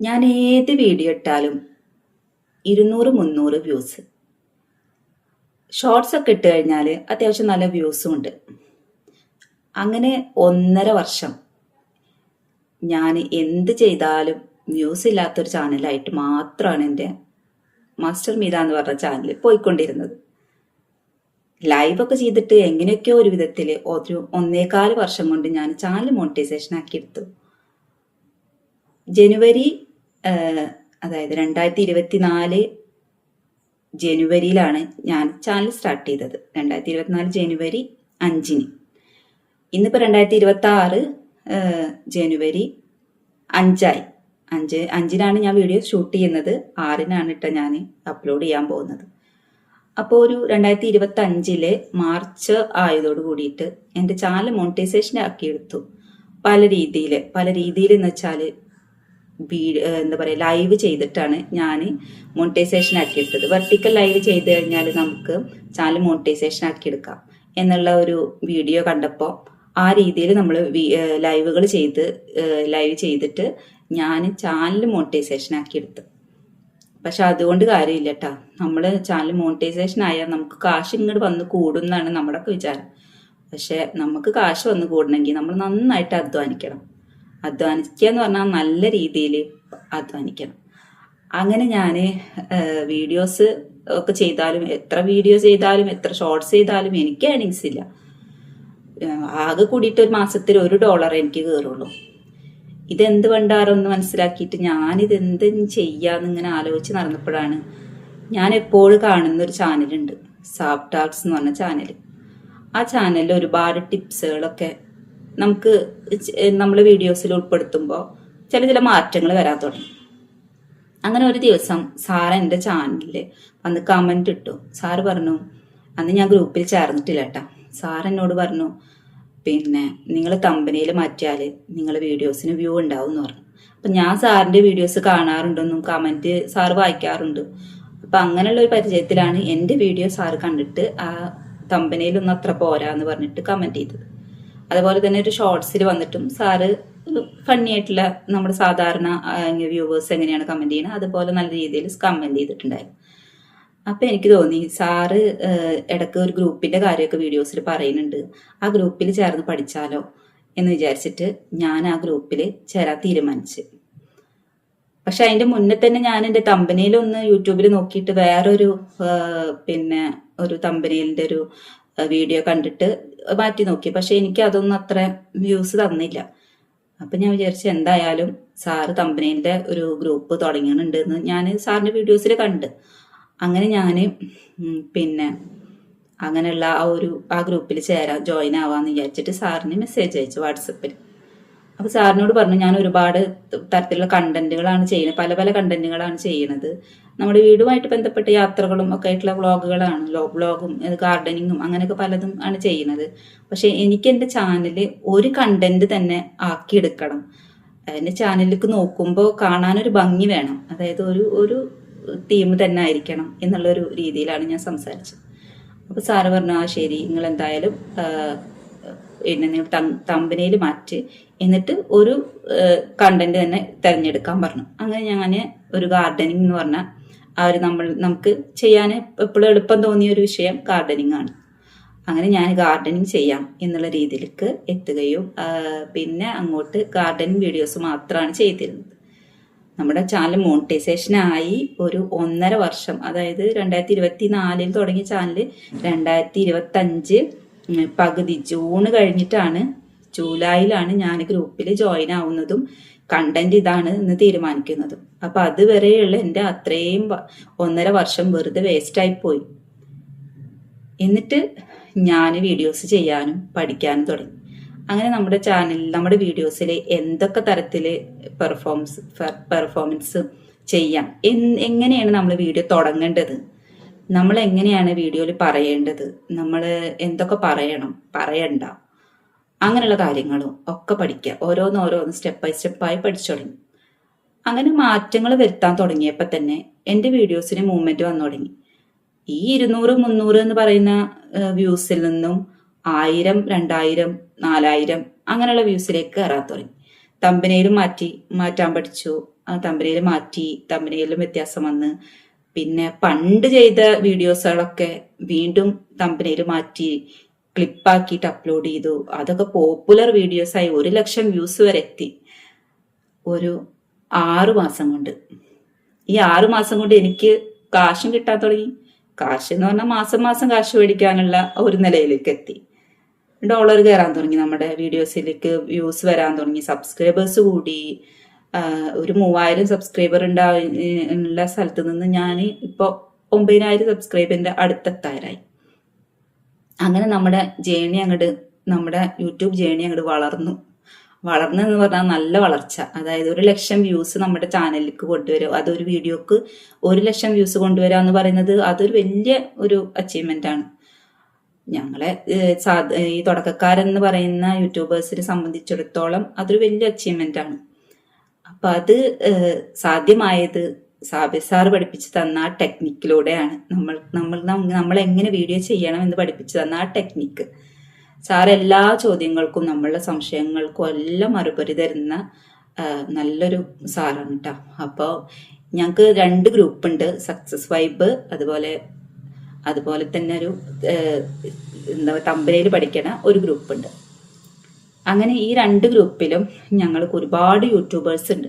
ഞാൻ ഏത് വീഡിയോ ഇട്ടാലും ഇരുന്നൂറ് മുന്നൂറ് വ്യൂസ് ഷോർട്സ് ഒക്കെ ഇട്ട് കഴിഞ്ഞാൽ അത്യാവശ്യം നല്ല വ്യൂസും ഉണ്ട്. അങ്ങനെ ഒന്നര വർഷം ഞാൻ എന്ത് ചെയ്താലും വ്യൂസ് ഇല്ലാത്തൊരു ചാനലായിട്ട് മാത്രമാണ് എന്റെ മാസ്റ്റർ മീര എന്ന് പറഞ്ഞ ചാനൽ പോയിക്കൊണ്ടിരുന്നത്. ലൈവൊക്കെ ചെയ്തിട്ട് എങ്ങനെയൊക്കെയോ ഒരു വിധത്തിൽ ഒരു ഒന്നേകാൽ വർഷം കൊണ്ട് ഞാൻ ചാനൽ മോണിറ്റൈസേഷൻ ആക്കിയെടുത്തു. ജനുവരി അതായത് രണ്ടായിരത്തി ഇരുപത്തി നാല് ജനുവരിയിലാണ് ഞാൻ ചാനൽ സ്റ്റാർട്ട് ചെയ്തത്. രണ്ടായിരത്തി ഇരുപത്തിനാല് ജനുവരി അഞ്ചിന്. ഇന്നിപ്പോൾ രണ്ടായിരത്തി ഇരുപത്തി ആറ് ജനുവരി അഞ്ചായി. അഞ്ച് അഞ്ചിനാണ് ഞാൻ വീഡിയോ ഷൂട്ട് ചെയ്യുന്നത്. ആറിനാണ് ഇട്ട ഞാൻ അപ്ലോഡ് ചെയ്യാൻ പോകുന്നത്. അപ്പോൾ ഒരു രണ്ടായിരത്തി ഇരുപത്തി അഞ്ചിലെ മാർച്ച് ആയതോട് കൂടിയിട്ട് എന്റെ ചാനൽ മോണിറ്റൈസേഷൻ ആക്കിയെടുത്തു. പല രീതിയിൽ പല രീതിയിൽ എന്ന് വെച്ചാൽ എന്താ പറയുക ലൈവ് ചെയ്തിട്ടാണ് ഞാൻ മോണിറ്റൈസേഷൻ ആക്കിയെടുത്തത്. വെർട്ടിക്കൽ ലൈവ് ചെയ്ത് കഴിഞ്ഞാൽ നമുക്ക് ചാനൽ മോണിറ്റൈസേഷൻ ആക്കി എടുക്കാം എന്നുള്ള ഒരു വീഡിയോ കണ്ടപ്പോൾ ആ രീതിയിൽ നമ്മൾ ലൈവുകൾ ചെയ്ത് ലൈവ് ചെയ്തിട്ട് ഞാൻ ചാനൽ മോണിറ്റൈസേഷൻ ആക്കി എടുത്തു പക്ഷെ അതുകൊണ്ട് കാര്യമില്ല കേട്ടാ നമ്മൾ ചാനൽ മോണിറ്റൈസേഷൻ ആയാൽ നമുക്ക് കാശ് ഇങ്ങോട്ട് വന്ന് കൂടുന്നാണ് നമ്മുടെ ഒക്കെ വിചാരം. പക്ഷെ നമുക്ക് കാശ് വന്ന് കൂടണമെങ്കിൽ നമ്മൾ നന്നായിട്ട് അധ്വാനിക്കണം. അധ്വാനിക്കുക എന്ന് പറഞ്ഞാൽ നല്ല രീതിയിൽ അധ്വാനിക്കണം. അങ്ങനെ ഞാൻ വീഡിയോസ് ഒക്കെ ചെയ്താലും എത്ര വീഡിയോ ചെയ്താലും എത്ര ഷോർട്സ് ചെയ്താലും എനിക്ക് ഏണിങ്സ് ഇല്ല. ആകെ കൂടിയിട്ട് ഒരു മാസത്തിൽ ഒരു ഡോളർ എനിക്ക് കയറുള്ളൂ ഇതെന്ത് പണ്ടാറൊന്ന് മനസ്സിലാക്കിയിട്ട് ഞാനിതെന്ത് ചെയ്യാന്ന് ഇങ്ങനെ ആലോചിച്ച് നടന്നപ്പോഴാണ് ഞാൻ എപ്പോഴും കാണുന്ന ഒരു ചാനലുണ്ട്. സാബ് ടാക്സ് എന്ന് പറഞ്ഞ ചാനൽ ആ ചാനലിൽ ഒരുപാട് ടിപ്സുകളൊക്കെ നമുക്ക് നമ്മൾ വീഡിയോസിൽ ഉൾപ്പെടുത്തുമ്പോൾ ചില ചില മാറ്റങ്ങൾ വരാൻ തുടങ്ങി. അങ്ങനെ ഒരു ദിവസം സാർ എന്റെ ചാനലിൽ വന്ന് കമന്റ് ഇട്ടു. സാറ് പറഞ്ഞു അന്ന് ഞാൻ ഗ്രൂപ്പിൽ ചേർന്നിട്ടില്ല കേട്ടോ സാർ എന്നോട് പറഞ്ഞു പിന്നെ നിങ്ങൾ കമ്പനിയിൽ മാറ്റിയാൽ നിങ്ങളെ വീഡിയോസിന് വ്യൂ ഉണ്ടാവും എന്ന് പറഞ്ഞു. അപ്പം ഞാൻ സാറിന്റെ വീഡിയോസ് കാണാറുണ്ടെന്നും കമന്റ് സാറ് വായിക്കാറുണ്ട്. അപ്പം അങ്ങനെയുള്ള ഒരു പരിചയത്തിലാണ് എന്റെ വീഡിയോ സാറ് കണ്ടിട്ട് ആ കമ്പനിയിലൊന്നും അത്ര പോരാ എന്ന് പറഞ്ഞിട്ട് കമന്റ് ചെയ്തത്. അതുപോലെ തന്നെ ഒരു ഷോർട്സിൽ വന്നിട്ടും സാറ് ഫണ്ണി ആയിട്ടുള്ള നമ്മുടെ സാധാരണ വ്യൂവേഴ്സ് എങ്ങനെയാണ് കമന്റ് ചെയ്യുന്നത്? അതുപോലെ നല്ല രീതിയിൽ കമന്റ് ചെയ്തിട്ടുണ്ടായിരുന്നു. അപ്പൊ എനിക്ക് തോന്നി സാറ് ഇടയ്ക്ക് ഒരു ഗ്രൂപ്പിന്റെ കാര്യമൊക്കെ വീഡിയോസിൽ പറയുന്നുണ്ട്. ആ ഗ്രൂപ്പിൽ ചേർന്ന് പഠിച്ചാലോ എന്ന് വിചാരിച്ചിട്ട് ഞാൻ ആ ഗ്രൂപ്പിൽ ചേരാൻ തീരുമാനിച്ചു. പക്ഷെ അതിന്റെ മുന്നേ തന്നെ ഞാൻ എന്റെ തമ്പനയിൽ ഒന്ന് യൂട്യൂബിൽ നോക്കിയിട്ട് വേറൊരു പിന്നെ ഒരു തമ്പനയിലിന്റെ ഒരു വീഡിയോ കണ്ടിട്ട് മാറ്റി നോക്കി. പക്ഷെ എനിക്ക് അതൊന്നും അത്ര വ്യൂസ് തന്നില്ല. അപ്പൊ ഞാൻ വിചാരിച്ചു എന്തായാലും സാറ് കമ്പനീന്റെ ഒരു ഗ്രൂപ്പ് തുടങ്ങിയിട്ടുണ്ട് എന്ന് ഞാൻ സാറിന്റെ വീഡിയോസിൽ കണ്ട്. അങ്ങനെ ഞാൻ പിന്നെ അങ്ങനെയുള്ള ആ ഒരു ആ ഗ്രൂപ്പിൽ ചേരാൻ ജോയിൻ ആവാന്ന് വിചാരിച്ചിട്ട് സാറിന് മെസ്സേജ് അയച്ചു വാട്സപ്പിൽ. അപ്പൊ സാറിനോട് പറഞ്ഞു ഞാൻ ഒരുപാട് തരത്തിലുള്ള കണ്ടന്റുകളാണ് ചെയ്യുന്നത്. പല പല കണ്ടന്റുകളാണ് ചെയ്യുന്നത്. നമ്മുടെ വീടുമായിട്ട് ബന്ധപ്പെട്ട യാത്രകളും ഒക്കെ ആയിട്ടുള്ള വ്ളോഗുകളാണ്. വ്ളോഗും ഗാർഡനിങ്ങും അങ്ങനെയൊക്കെ പലതും ആണ് ചെയ്യുന്നത്. പക്ഷെ എനിക്ക് എന്റെ ചാനൽ ഒരു കണ്ടന്റ് തന്നെ ആക്കിയെടുക്കണം. എന്റെ ചാനലിലേക്ക് നോക്കുമ്പോൾ കാണാനൊരു ഭംഗി വേണം. അതായത് ഒരു ഒരു തീം തന്നെ ആയിരിക്കണം എന്നുള്ളൊരു രീതിയിലാണ് ഞാൻ സംസാരിച്ചത്. അപ്പൊ സാറ് പറഞ്ഞു ആ ശരി. നിങ്ങൾ എന്തായാലും പിന്നെ നിങ്ങൾ തമ്പനയിൽ മാറ്റി. എന്നിട്ട് ഒരു കണ്ടന്റ് തന്നെ തിരഞ്ഞെടുക്കാൻ പറഞ്ഞു. അങ്ങനെ ഞാൻ ഒരു ഗാർഡനിങ് എന്ന് പറഞ്ഞാൽ ആ ഒരു നമ്മൾ നമുക്ക് ചെയ്യാൻ എപ്പോഴും എളുപ്പം തോന്നിയ ഒരു വിഷയം ഗാർഡനിങ് ആണ്. അങ്ങനെ ഞാൻ ഗാർഡനിങ് ചെയ്യാം എന്നുള്ള രീതിയിലേക്ക് എത്തുകയും പിന്നെ അങ്ങോട്ട് ഗാർഡനിങ് വീഡിയോസ് മാത്രമാണ് ചെയ്തിരുന്നത്. നമ്മുടെ ചാനൽ മോണിറ്റൈസേഷൻ ആയി ഒരു ഒന്നര വർഷം അതായത് രണ്ടായിരത്തി ഇരുപത്തി നാലിൽ തുടങ്ങിയ ചാനൽ രണ്ടായിരത്തി ഇരുപത്തി അഞ്ച് പകുതി ജൂൺ കഴിഞ്ഞിട്ടാണ് ജൂലൈയിലാണ് ഞാൻ ഗ്രൂപ്പിൽ ജോയിൻ ആവുന്നതും കണ്ടന്റ് ഇതാണ് എന്ന് തീരുമാനിക്കുന്നതും. അപ്പൊ അതുവരെയുള്ള എന്റെ അത്രയും ഒന്നര വർഷം വെറുതെ വേസ്റ്റ് ആയി പോയി. എന്നിട്ട് ഞാൻ വീഡിയോസ് ചെയ്യാനും പഠിക്കാനും തുടങ്ങി. അങ്ങനെ നമ്മുടെ ചാനലിൽ നമ്മുടെ വീഡിയോസിൽ എന്തൊക്കെ തരത്തിൽ പെർഫോംസ് പെർഫോമൻസ് ചെയ്യാം എങ്ങനെയാണ് നമ്മൾ വീഡിയോ തുടങ്ങേണ്ടത് നമ്മൾ എങ്ങനെയാണ് വീഡിയോയിൽ പറയേണ്ടത് നമ്മൾ എന്തൊക്കെ പറയണം പറയണ്ട. അങ്ങനെയുള്ള കാര്യങ്ങളും ഒക്കെ പഠിക്കുക. ഓരോന്ന് ഓരോന്ന് സ്റ്റെപ്പ് ബൈ സ്റ്റെപ്പായി പഠിച്ചു തുടങ്ങി. അങ്ങനെ മാറ്റങ്ങൾ വരുത്താൻ തുടങ്ങിയപ്പോൾ തന്നെ എന്റെ വീഡിയോസിന് മൂവ്മെന്റ് വന്നു തുടങ്ങി. ഈ ഇരുന്നൂറ് മുന്നൂറ് എന്ന് പറയുന്ന വ്യൂസിൽ നിന്നും ആയിരം രണ്ടായിരം നാലായിരം അങ്ങനെയുള്ള വ്യൂസിലേക്ക് കയറാൻ തുടങ്ങി. തമ്പനയിലും മാറ്റി മാറ്റാൻ പഠിച്ചു. തമ്പനയിൽ മാറ്റി തമ്പനയിലും വ്യത്യാസം വന്ന്. പിന്നെ പണ്ട് ചെയ്ത വീഡിയോസുകളൊക്കെ വീണ്ടും തമ്പനയിൽ മാറ്റി ക്ലിപ്പാക്കിയിട്ട് അപ്ലോഡ് ചെയ്തു. അതൊക്കെ പോപ്പുലർ വീഡിയോസായി ഒരു ലക്ഷം വ്യൂസ് വരെ എത്തി. ഒരു ആറു മാസം കൊണ്ട്. ഈ ആറു മാസം കൊണ്ട് എനിക്ക് കാശും കിട്ടാൻ തുടങ്ങി. കാശ് എന്ന് പറഞ്ഞാൽ മാസം മാസം കാശ് മേടിക്കാനുള്ള ഒരു നിലയിലേക്ക് എത്തി. ഡോളർ കയറാൻ തുടങ്ങി നമ്മുടെ വീഡിയോസിലേക്ക് വ്യൂസ് വരാൻ തുടങ്ങി. സബ്സ്ക്രൈബേഴ്സ് കൂടി. ഒരു മൂവായിരം സബ്സ്ക്രൈബർ ഉണ്ടാവുന്ന സ്ഥലത്ത് നിന്ന് ഞാൻ ഇപ്പോൾ ഒമ്പതിനായിരം സബ്സ്ക്രൈബറിന്റെ അടുത്തെത്താറായി. അങ്ങനെ നമ്മുടെ ജേണി അങ്ങോട്ട് നമ്മുടെ യൂട്യൂബ് ജേണി അങ്ങോട്ട് വളർന്നു. വളർന്നു എന്ന് പറഞ്ഞാൽ നല്ല വളർച്ച. അതായത് ഒരു ലക്ഷം വ്യൂസ് നമ്മുടെ ചാനലിലേക്ക് കൊണ്ടുവരും. അതൊരു വീഡിയോക്ക് ഒരു ലക്ഷം വ്യൂസ് കൊണ്ടുവരിക എന്ന് പറയുന്നത് അതൊരു വലിയ ഒരു അച്ചീവ്മെന്റ് ആണ്. ഞങ്ങളെ ഈ തുടക്കക്കാരെന്ന് പറയുന്ന യൂട്യൂബേഴ്സിനെ സംബന്ധിച്ചിടത്തോളം അതൊരു വലിയ അച്ചീവ്മെന്റ് ആണ്. അപ്പൊ അത് സാധ്യമായത് സാബിർ സാർ പഠിപ്പിച്ചു തന്ന ആ ടെക്നിക്കിലൂടെയാണ് നമ്മൾ നമ്മൾ നമ്മൾ എങ്ങനെ വീഡിയോ ചെയ്യണം എന്ന് പഠിപ്പിച്ചു തന്ന ആ ടെക്നിക്ക്. സാർ എല്ലാ ചോദ്യങ്ങൾക്കും നമ്മളുടെ സംശയങ്ങൾക്കും എല്ലാം മറുപടി തരുന്ന നല്ലൊരു സാറാണ് കേട്ടോ അപ്പോൾ ഞങ്ങൾക്ക് രണ്ട് ഗ്രൂപ്പ് ഉണ്ട് സക്സസ് വൈബ് അതുപോലെ അതുപോലെ തന്നെ ഒരു എന്താ തമ്പനയിൽ പഠിക്കണ ഒരു ഗ്രൂപ്പ് ഉണ്ട് അങ്ങനെ ഈ രണ്ട് ഗ്രൂപ്പിലും ഞങ്ങൾക്ക് ഒരുപാട് യൂട്യൂബേഴ്സ് ഉണ്ട്.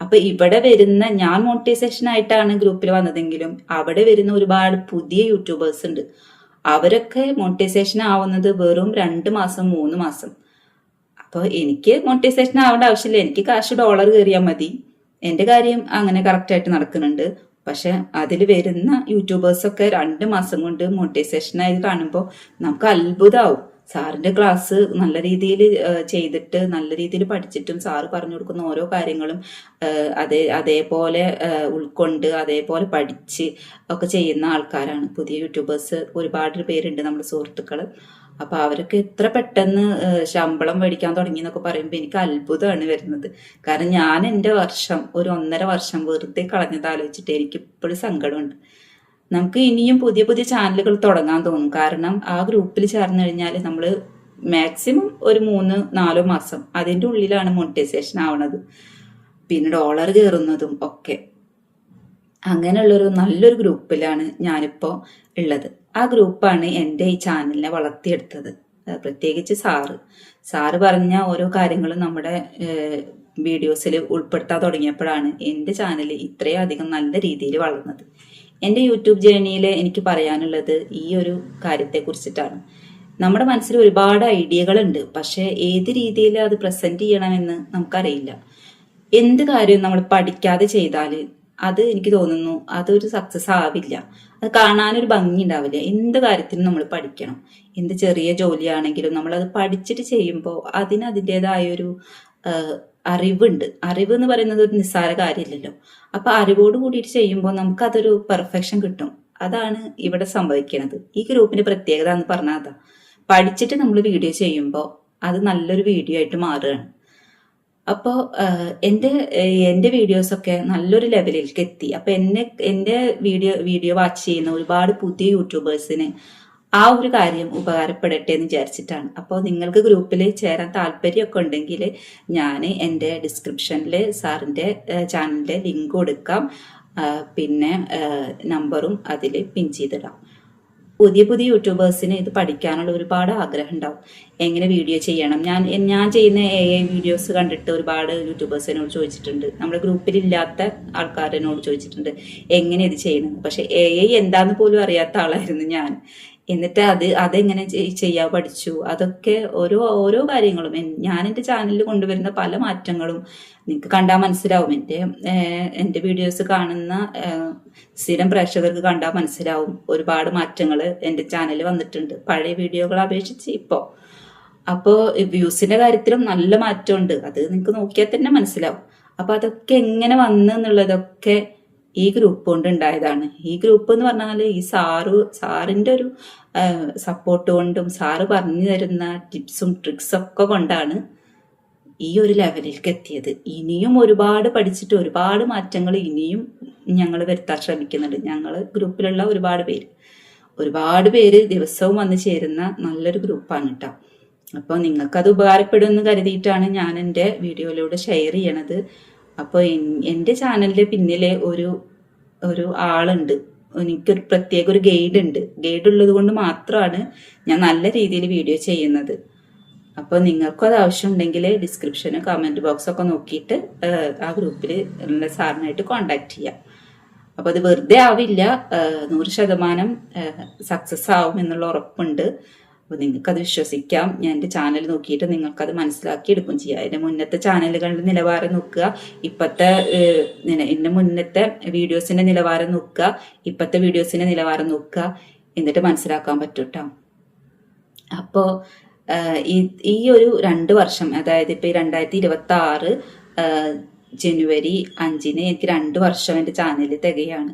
അപ്പൊ ഇവിടെ വരുന്ന ഞാൻ മോട്ടിവേഷൻ ആയിട്ടാണ് ഗ്രൂപ്പിൽ വന്നതെങ്കിലും അവിടെ വരുന്ന ഒരുപാട് പുതിയ യൂട്യൂബേഴ്സ് ഉണ്ട്. അവരൊക്കെ മോട്ടിവേഷൻ ആവുന്നത് വെറും രണ്ട് മാസം മൂന്ന് മാസം. അപ്പോൾ എനിക്ക് മോട്ടിവേഷൻ ആവേണ്ട ആവശ്യമില്ല. എനിക്ക് കാശ് ഡോളർ കയറിയാൽ മതി. എന്റെ കാര്യം അങ്ങനെ കറക്റ്റായിട്ട് നടക്കുന്നുണ്ട്. പക്ഷെ അതിൽ വരുന്ന യൂട്യൂബേഴ്സൊക്കെ രണ്ട് മാസം കൊണ്ട് മോട്ടിവേഷനായി കാണുമ്പോൾ നമുക്ക് അത്ഭുതമാവും സാറിന്റെ ക്ലാസ് നല്ല രീതിയിൽ ചെയ്തിട്ട് നല്ല രീതിയിൽ പഠിച്ചിട്ടും സാറ് പറഞ്ഞു കൊടുക്കുന്ന ഓരോ കാര്യങ്ങളും അതേ അതേപോലെ ഉൾക്കൊണ്ട് അതേപോലെ പഠിച്ച് ഒക്കെ ചെയ്യുന്ന ആൾക്കാരാണ്. പുതിയ യൂട്യൂബേഴ്സ് ഒരുപാട് പേരുണ്ട് നമ്മുടെ സുഹൃത്തുക്കൾ അപ്പൊ അവരൊക്കെ എത്ര പെട്ടെന്ന് ശമ്പളം മേടിക്കാൻ തുടങ്ങി എന്നൊക്കെ പറയുമ്പോൾ എനിക്ക് അത്ഭുതമാണ് വരുന്നത്. കാരണം ഞാൻ എന്റെ വർഷം ഒരു ഒന്നര വർഷം വെറുതെ കളഞ്ഞത് ആലോചിച്ചിട്ട് എനിക്കിപ്പോഴും സങ്കടമുണ്ട്. നമുക്ക് ഇനിയും പുതിയ പുതിയ ചാനലുകൾ തുടങ്ങാൻ തോന്നും. കാരണം ആ ഗ്രൂപ്പിൽ ചേർന്ന് കഴിഞ്ഞാൽ നമ്മൾ മാക്സിമം ഒരു മൂന്ന് നാലോ മാസം അതിന്റെ ഉള്ളിലാണ് മോണിറ്റൈസേഷൻ ആവണത്. പിന്നെ ഡോളർ കയറുന്നതും ഒക്കെ. അങ്ങനെയുള്ളൊരു നല്ലൊരു ഗ്രൂപ്പിലാണ് ഞാനിപ്പോൾ ഉള്ളത്. ആ ഗ്രൂപ്പാണ് എന്റെ ഈ ചാനലിനെ വളർത്തിയെടുത്തത്. പ്രത്യേകിച്ച് സാറ്. സാറ് പറഞ്ഞ ഓരോ കാര്യങ്ങളും നമ്മുടെ വീഡിയോസിൽ ഉൾപ്പെടുത്താൻ തുടങ്ങിയപ്പോഴാണ് എന്റെ ചാനൽ ഇത്രയധികം നല്ല രീതിയിൽ വളർന്നത്. എന്റെ യൂട്യൂബ് ജേണിയിൽ എനിക്ക് പറയാനുള്ളത് ഈ ഒരു കാര്യത്തെ കുറിച്ചിട്ടാണ് നമ്മുടെ മനസ്സിൽ ഒരുപാട് ഐഡിയകളുണ്ട് പക്ഷേ ഏത് രീതിയിൽ അത് പ്രസന്റ് ചെയ്യണമെന്ന് നമുക്കറിയില്ല. എന്ത് കാര്യവും നമ്മൾ പഠിക്കാതെ ചെയ്താൽ അത് എനിക്ക് തോന്നുന്നു അതൊരു സക്സസ് ആവില്ല. അത് കാണാനൊരു ഭംഗി ഉണ്ടാവില്ല എന്ത് കാര്യത്തിനും നമ്മൾ പഠിക്കണം. എന്ത് ചെറിയ ജോലിയാണെങ്കിലും നമ്മൾ അത് പഠിച്ചിട്ട് ചെയ്യുമ്പോൾ അതിന് അതിന്റെതായൊരു അറിവുണ്ട്. അറിവ് എന്ന് പറയുന്നത് ഒരു നിസ്സാര കാര്യമില്ലല്ലോ അപ്പൊ അറിവോട് കൂടിയിട്ട് ചെയ്യുമ്പോൾ നമുക്കതൊരു പെർഫെക്ഷൻ കിട്ടും. അതാണ് ഇവിടെ സംഭവിക്കുന്നത് ഈ ഗ്രൂപ്പിന്റെ പ്രത്യേകത എന്ന് പറഞ്ഞാൽ അതാ. പഠിച്ചിട്ട് നമ്മൾ വീഡിയോ ചെയ്യുമ്പോൾ അത് നല്ലൊരു വീഡിയോ ആയിട്ട് മാറുകയാണ്. അപ്പോൾ എന്റെ എന്റെ വീഡിയോസൊക്കെ നല്ലൊരു ലെവലിലേക്ക് എത്തി. അപ്പോൾ എന്നെ എന്റെ വീഡിയോ വീഡിയോ വാച്ച് ചെയ്യുന്ന ഒരുപാട് പുതിയ യൂട്യൂബേഴ്സിന് ആ ഒരു കാര്യം ഉപകാരപ്പെടട്ടെ എന്ന് വിചാരിച്ചിട്ടാണ്. അപ്പോൾ നിങ്ങൾക്ക് ഗ്രൂപ്പിൽ ചേരാൻ താല്പര്യമൊക്കെ ഉണ്ടെങ്കിൽ ഞാൻ എന്റെ ഡിസ്ക്രിപ്ഷനിൽ സാറിന്റെ ചാനലിന്റെ ലിങ്ക് കൊടുക്കാം. പിന്നെ നമ്പറും അതിൽ പിൻ ചെയ്തിടാം. പുതിയ പുതിയ യൂട്യൂബേഴ്സിന് ഇത് പഠിക്കാനുള്ള ഒരുപാട് ആഗ്രഹം ഉണ്ടാവും. എങ്ങനെ വീഡിയോ ചെയ്യണം? ഞാൻ ഞാൻ ചെയ്യുന്ന എ ഐ വീഡിയോസ് കണ്ടിട്ട് ഒരുപാട് യൂട്യൂബേഴ്സിനോട് ചോദിച്ചിട്ടുണ്ട്. നമ്മുടെ ഗ്രൂപ്പിൽ ഇല്ലാത്ത ആൾക്കാരനോട് ചോദിച്ചിട്ടുണ്ട്. എങ്ങനെ ഇത് ചെയ്യണം? പക്ഷെ എ ഐ എന്താന്ന് പോലും അറിയാത്ത ആളായിരുന്നു ഞാൻ. എന്നിട്ട് അത് അതെങ്ങനെ ചെയ്യാ പഠിച്ചു. അതൊക്കെ ഓരോ ഓരോ കാര്യങ്ങളും. ഞാൻ എന്റെ ചാനലിൽ കൊണ്ടുവരുന്ന പല മാറ്റങ്ങളും നിങ്ങൾക്ക് കണ്ടാൽ മനസ്സിലാവും. എന്റെ എന്റെ വീഡിയോസ് കാണുന്ന സ്ഥിരം പ്രേക്ഷകർക്ക് കണ്ടാൽ മനസ്സിലാവും ഒരുപാട് മാറ്റങ്ങൾ എന്റെ ചാനലിൽ വന്നിട്ടുണ്ട്. പഴയ വീഡിയോകളെ അപേക്ഷിച്ച് ഇപ്പോൾ അപ്പോൾ വ്യൂസിന്റെ കാര്യത്തിലും നല്ല മാറ്റമുണ്ട്. അത് നിങ്ങൾക്ക് നോക്കിയാൽ തന്നെ മനസ്സിലാവും. അപ്പോൾ അതൊക്കെ എങ്ങനെ വന്നു എന്നുള്ളതൊക്കെ ഈ ഗ്രൂപ്പ് കൊണ്ട് ഉണ്ടായതാണ്. ഈ ഗ്രൂപ്പ് എന്ന് പറഞ്ഞാൽ ഈ സാറു സാറിന്റെ ഒരു സപ്പോർട്ട് കൊണ്ടും സാറ് പറഞ്ഞു തരുന്ന ടിപ്സും ട്രിക്സും ഒക്കെ കൊണ്ടാണ് ഈ ഒരു ലെവലിലേക്ക് എത്തിയത്. ഇനിയും ഒരുപാട് പഠിച്ചിട്ട് ഒരുപാട് മാറ്റങ്ങൾ ഇനിയും ഞങ്ങൾ വരുത്താൻ ശ്രമിക്കുന്നുണ്ട്. ഞങ്ങൾ ഗ്രൂപ്പിലുള്ള ഒരുപാട് പേര്. ഒരുപാട് പേര് ദിവസവും വന്ന് ചേരുന്ന നല്ലൊരു ഗ്രൂപ്പാണ് കേട്ടോ അപ്പോൾ നിങ്ങൾക്കത് ഉപകാരപ്പെടുമെന്ന് കരുതിയിട്ടാണ് ഞാൻ എന്റെ വീഡിയോയിലൂടെ ഷെയർ ചെയ്യണത്. അപ്പോൾ എന്റെ ചാനലിന്റെ പിന്നിലെ ഒരു ഒരു ആളുണ്ട്. എനിക്കൊരു പ്രത്യേക ഒരു ഗൈഡ് ഉണ്ട് ഗൈഡ് ഉള്ളത് കൊണ്ട് മാത്രമാണ് ഞാൻ നല്ല രീതിയിൽ വീഡിയോ ചെയ്യുന്നത്. അപ്പോൾ നിങ്ങൾക്കും അത് ആവശ്യമുണ്ടെങ്കിൽ ഡിസ്ക്രിപ്ഷനും കമന്റ് ബോക്സൊക്കെ നോക്കിയിട്ട് ആ ഗ്രൂപ്പിൽ ഉള്ള സാറിനായിട്ട് കോണ്ടാക്ട് ചെയ്യാം. അപ്പോൾ അത് വെറുതെ ആവില്ല. നൂറ് ശതമാനം സക്സസ് ആവും എന്നുള്ള ഉറപ്പുണ്ട്. അപ്പോൾ നിങ്ങൾക്കത് വിശ്വസിക്കാം. ഞാൻ എന്റെ ചാനൽ നോക്കിയിട്ട് നിങ്ങൾക്കത് മനസ്സിലാക്കി എടുക്കും ചെയ്യാം. എന്റെ മുന്നത്തെ ചാനലുകളുടെ നിലവാരം നോക്കുക. ഇപ്പോഴത്തെ എന്റെ മുന്നത്തെ വീഡിയോസിന്റെ നിലവാരം നോക്കുക. ഇപ്പോഴത്തെ വീഡിയോസിന്റെ നിലവാരം നോക്കുക. എന്നിട്ട് മനസ്സിലാക്കാൻ പറ്റും കേട്ടോ അപ്പോൾ ഈ ഒരു രണ്ട് വർഷം അതായത് ഇപ്പോൾ ഈ രണ്ടായിരത്തി ഇരുപത്തി ആറ് ജനുവരി അഞ്ചിന് എനിക്ക് രണ്ട് വർഷം എന്റെ ചാനലിൽ തികയാണ്.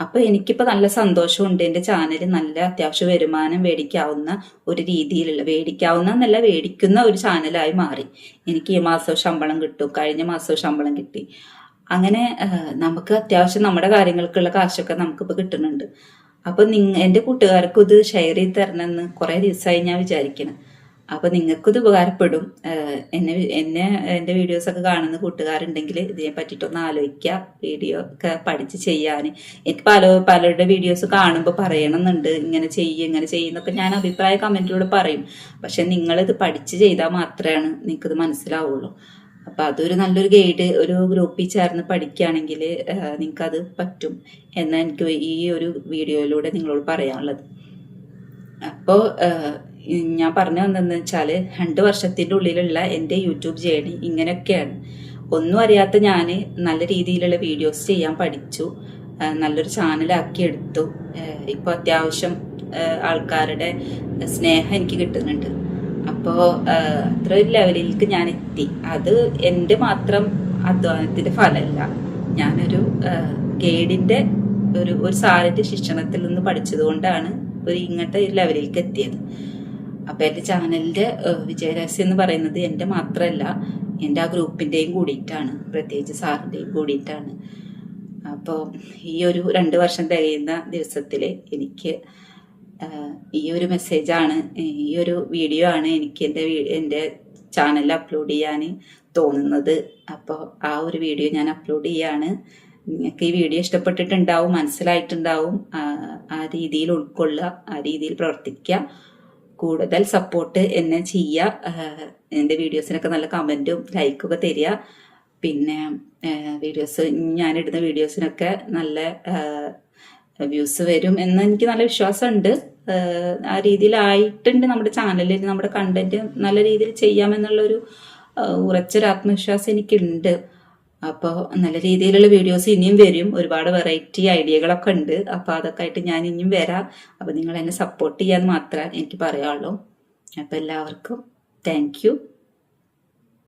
അപ്പോൾ എനിക്കിപ്പോൾ നല്ല സന്തോഷമുണ്ട്. എന്റെ ചാനൽ നല്ല അത്യാവശ്യ വരുമാനം മേടിക്കാവുന്ന ഒരു രീതിയിലുള്ള മേടിക്കാവുന്ന നല്ല മേടിക്കുന്ന ഒരു ചാനലായി മാറി. എനിക്ക് ഈ മാസം ശമ്പളം കിട്ടും. കഴിഞ്ഞ മാസം ശമ്പളം കിട്ടി. അങ്ങനെ നമുക്ക് അത്യാവശ്യം നമ്മുടെ കാര്യങ്ങൾക്കുള്ള കാശൊക്കെ നമുക്കിപ്പോൾ കിട്ടുന്നുണ്ട്. അപ്പൊ നിങ്ങ എന്റെ കൂട്ടുകാർക്കും ഇത് ഷെയർ ചെയ്ത് തരണമെന്ന് കുറേ ദിവസമായി ഞാൻ വിചാരിക്കണം. അപ്പൊ നിങ്ങൾക്കിത് ഉപകാരപ്പെടും. എന്നെ എന്നെ എന്റെ വീഡിയോസ് ഒക്കെ കാണുന്ന കൂട്ടുകാരുണ്ടെങ്കിൽ ഇതിനെ പറ്റിയിട്ടൊന്ന് ആലോചിക്കുക വീഡിയോ ഒക്കെ പഠിച്ച് ചെയ്യാൻ എനിക്ക് പല പലരുടെ വീഡിയോസ് കാണുമ്പോൾ പറയണമെന്നുണ്ട് ഇങ്ങനെ ചെയ്യും ഇങ്ങനെ ചെയ്യുന്നൊക്കെ ഞാൻ അഭിപ്രായ കമന്റിലൂടെ പറയും. പക്ഷെ നിങ്ങളിത് പഠിച്ച് ചെയ്താൽ മാത്രമാണ് നിങ്ങൾക്കിത് മനസ്സിലാവുള്ളൂ. അപ്പൊ അതൊരു നല്ലൊരു ഗൈഡ് ഒരു ഗ്രൂപ്പിൽ ചേർന്ന് പഠിക്കുകയാണെങ്കിൽ നിങ്ങൾക്കത് പറ്റും എന്ന് എനിക്ക് ഈ ഒരു വീഡിയോയിലൂടെ നിങ്ങളോട് പറയാനുള്ളത്. അപ്പോൾ ഞാൻ പറഞ്ഞു വന്നതെന്ന് വെച്ചാൽ രണ്ട് വർഷത്തിന്റെ ഉള്ളിലുള്ള എന്റെ യൂട്യൂബ് ജേണി ഇങ്ങനെയൊക്കെയാണ്. ഒന്നും അറിയാത്ത ഞാൻ നല്ല രീതിയിലുള്ള വീഡിയോസ് ചെയ്യാൻ പഠിച്ചു. നല്ലൊരു ചാനലാക്കി എടുത്തു. ഇപ്പോൾ അത്യാവശ്യം ആൾക്കാരുടെ സ്നേഹം എനിക്ക് കിട്ടുന്നുണ്ട്. അപ്പോൾ അത്ര ഒരു ലെവലിലേക്ക് ഞാൻ എത്തി. അത് എന്റെ മാത്രം അധ്വാനത്തിന്റെ ഫലമല്ല. ഞാനൊരു ഗൈഡിന്റെ ഒരു ഒരു സാറിന്റെ ശിക്ഷണത്തിൽ നിന്ന് പഠിച്ചത് കൊണ്ടാണ് ഒരു ഇങ്ങനത്തെ ഒരു ലെവലിലേക്ക് എത്തിയത്. അപ്പോൾ എന്റെ ചാനലിന്റെ വിജയരഹസ്യം എന്ന് പറയുന്നത് എന്റെ മാത്രമല്ല എന്റെ ആ ഗ്രൂപ്പിന്റെയും കൂടിയിട്ടാണ് പ്രത്യേകിച്ച് സാറിന്റെയും കൂടിയിട്ടാണ്. അപ്പോൾ ഈ ഒരു രണ്ട് വർഷം തികയുന്ന ദിവസത്തിൽ എനിക്ക് ഈ ഒരു മെസ്സേജാണ് ഈ ഒരു വീഡിയോ ആണ് എനിക്ക് എന്റെ എന്റെ ചാനലിൽ അപ്ലോഡ് ചെയ്യാൻ തോന്നുന്നത്. അപ്പോൾ ആ ഒരു വീഡിയോ ഞാൻ അപ്ലോഡ് ചെയ്യാണ്. നിങ്ങൾക്ക് ഈ വീഡിയോ ഇഷ്ടപ്പെട്ടിട്ടുണ്ടാവും മനസ്സിലായിട്ടുണ്ടാവും ആ രീതിയിൽ ഉൾക്കൊള്ളുക ആ രീതിയിൽ പ്രവർത്തിക്കുക. കൂടുതൽ സപ്പോർട്ട് എന്നെ ചെയ്യുക എന്റെ വീഡിയോസിനൊക്കെ നല്ല കമന്റും ലൈക്കൊക്കെ തരിക. പിന്നെ വീഡിയോസ് ഞാൻ ഇടുന്ന വീഡിയോസിനൊക്കെ നല്ല വ്യൂസ് വരും എന്ന് എനിക്ക് നല്ല വിശ്വാസമുണ്ട്. ആ രീതിയിലായിട്ടുണ്ട് നമ്മുടെ ചാനലിൽ നമ്മുടെ കണ്ടന്റ് നല്ല രീതിയിൽ ചെയ്യാമെന്നുള്ളൊരു ഉറച്ചൊരു ആത്മവിശ്വാസം എനിക്കുണ്ട്. അപ്പോൾ നല്ല രീതിയിലുള്ള വീഡിയോസ് ഇനിയും വരും. ഒരുപാട് വെറൈറ്റി ഐഡിയകളൊക്കെ ഉണ്ട്. അപ്പോൾ അതൊക്കെ ആയിട്ട് ഞാൻ ഇനിയും വരാം. അപ്പോൾ നിങ്ങൾ എന്നെ സപ്പോർട്ട് ചെയ്യാൻ മാത്രമേ എനിക്ക് പറയാനുള്ളൂ അപ്പോൾ എല്ലാവർക്കും താങ്ക്